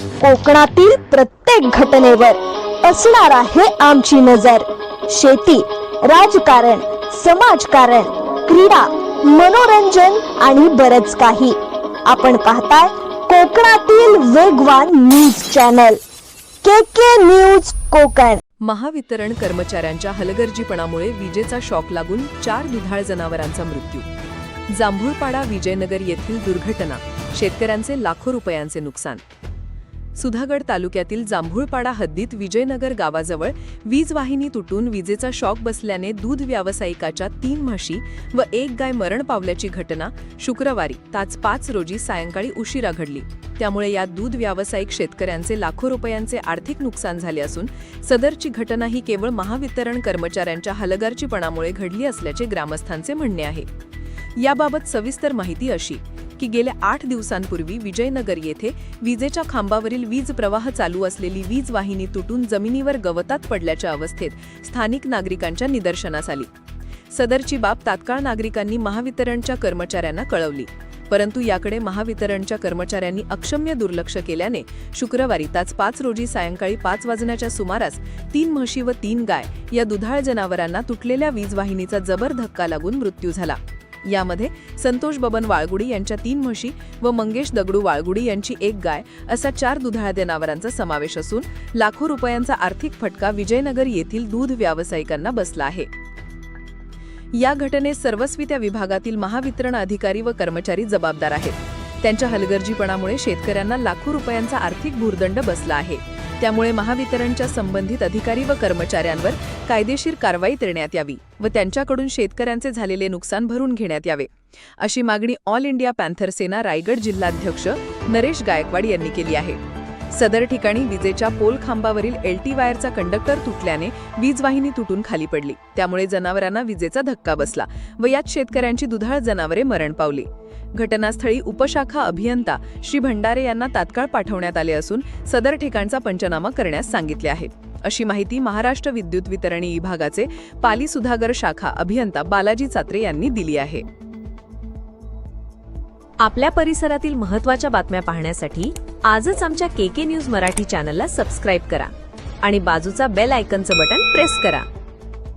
कोकणातील प्रत्येक घटनेवर असणार आहे आमची नजर. शेती राजकारण समाजकारण क्रीडा मनोरंजन आणि बरच काही. आपण पाहताय कोकणातील वेगवान news channel. K K news Konkan. Mahavitaran कर्मचाऱ्यांच्या हलगर्जीपणामुळे विजेचा शॉक लागून चार दुधाळ जनावरांचा मृत्यू. जांभूळपाडा विजयनगर येथील दुर्घटना. शेतकऱ्यांचे लाखो रुपयांचे नुकसान. सुधागड तालुक्यातील जांभूळपाडा हद्दीत विजयनगर गावाजवळ वीज वाहिनी तुटून विजेचा शॉक बसल्याने दूध व्यावसायिकाच्या तीन म्हशी व एक गाय मरण पावल्याची घटना शुक्रवारी ताच पाच रोजी सायंकाळी उशिरा घडली. त्यामुळे या दूध व्यावसायिक शेतकऱ्यांचे लाखो रुपयांचे आर्थिक नुकसान झाले असून सदरची घटना ही केवळ महावितरण कर्मचाऱ्यांच्या हलगर्जीपणामुळे घडली असल्याचे ग्रामस्थांचे म्हणणे आहे. याबाबत सविस्तर माहिती अशी की गेल्या आठ दिवसांपूर्वी विजयनगर येथे विजेच्या खांबावरील वीज प्रवाह चालू असलेली वीज वाहिनी तुटून जमिनीवर गवतात पडल्याच्या अवस्थेत स्थानिक नागरिकांच्या निदर्शनास आली. सदरची बाब तात्काळ नागरिकांनी महावितरणच्या कर्मचाऱ्यांना कळवली. परंतु याकडे महावितरणच्या कर्मचाऱ्यांनी अक्षम्य दुर्लक्ष केल्याने शुक्रवारी ताच पाच रोजी सायंकाळी पाच वाजण्याच्या सुमारास तीन म्हशी व तीन गाय या दुधाळ जनावरांना तुटलेल्या वीज वाहिनीचा जबर धक्का लागून मृत्यू झाला. यामध्ये संतोष बबन वाळगुडी यांच्या तीन म्हशी व मंगेश दगडू वाळगुडी यांची एक गाय असा चार दुधाळ जनावरांचा समावेश असून लाखो रुपयांचा आर्थिक फटका विजयनगर येथील दूध व्यावसायिकांना बसला आहे. या घटनेत सर्वस्वी त्या विभागातील महावितरण अधिकारी व कर्मचारी जबाबदार आहेत. त्यांच्या हलगर्जीपणामुळे शेतकऱ्यांना लाखो रुपयांचा आर्थिक भूर्दंड बसला आहे. त्यामुळे महावितरणच्या संबंधित अधिकारी व कर्मचाऱ्यांवर कायदेशीर कारवाई करण्यात यावी व त्यांच्याकडून शेतकऱ्यांचे झालेले नुकसान भरून घेण्यात यावे अशी मागणी All India Panther Sena Raigad जिल्हाध्यक्ष नरेश गायकवाड यांनी केली आहे. सदर ठिकाणी विजेच्या पोल खांबावरील एलटी वायरचा कंडक्टर तुटल्याने वीज वाहिनी तुटून खाली पडली. त्यामुळे जनावरांना विजेचा धक्का बसला व यात शेतकऱ्यांची दुधाळ जनावरे मरण पावली. घटनास्थळी उपशाखा अभियंता श्री भंडारे यांना तात्काळ पाठवण्यात आले असून सदर ठिकाणचा पंचनामा करण्यास सांगितले आहे. अशी माहिती महाराष्ट्र विद्युत वितरणी विभागाचे पाली सुधागर शाखा अभियंता बालाजी चात्रे यांनी दिली आहे. आपल्या परिसरातील महत्त्वाच्या बातम्या पाहण्यासाठी आजच आमच्या के के न्यूज मराठी चॅनलला सबस्क्राईब करा आणि बाजूचा बेल आयकनचं बटन प्रेस करा.